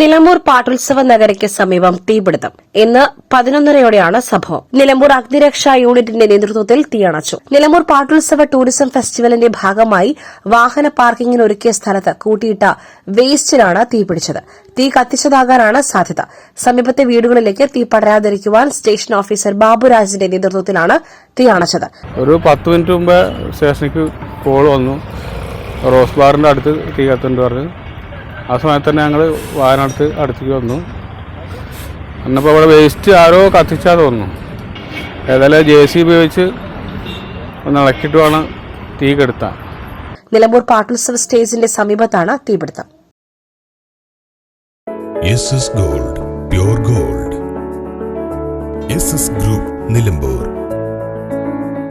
നിലമ്പൂർ പാട്ടുത്സവ നഗരയ്ക്ക് സമീപം തീപിടുത്തം. ഇന്ന് പതിനൊന്നരയോടെയാണ് സംഭവം. നിലമ്പൂർ അഗ്നിരക്ഷാ യൂണിറ്റിന്റെ നേതൃത്വത്തിൽ തീയണച്ചു. നിലമ്പൂർ പാട്ടുത്സവ ടൂറിസം ഫെസ്റ്റിവലിന്റെ ഭാഗമായി വാഹന പാർക്കിംഗിന് ഒരുക്കിയ സ്ഥലത്ത് കൂട്ടിയിട്ട വേസ്റ്റിലാണ് തീപിടിച്ചത്. തീ കത്തിച്ചതാകാനാണ് സാധ്യത. സമീപത്തെ വീടുകളിലേക്ക് തീ പടരാതിരിക്കുവാൻ സ്റ്റേഷൻ ഓഫീസർ ബാബുരാജിന്റെ നേതൃത്വത്തിലാണ് തീ അണച്ചത് ഒരു പത്ത് മിനിറ്റ് മുമ്പ് സ്റ്റേഷനിലേക്ക് കോൾ വന്നു. റോസ് ബാറിന്റെ അടുത്ത് തീ കത്തുണ്ട് പറഞ്ഞ്. ആ സമയത്ത് തന്നെ ഞങ്ങൾ വാഹനത്ത് അടുത്തേക്ക് വന്നു. എന്നപ്പോൾ അവിടെ വേസ്റ്റ് ആരോ കത്തിച്ചാൽ തോന്നുന്നു. ഏതായാലും ജെ സി ഉപയോഗിച്ച് ഒന്ന് ഇളക്കിയിട്ട് വേണം തീ കെടുത്താൻ നിലമ്പൂർ പാട്ടുത്സവ സ്റ്റേജിന്റെ സമീപത്താണ് തീപിടുത്തം. S S gold pure gold S S group Nilambur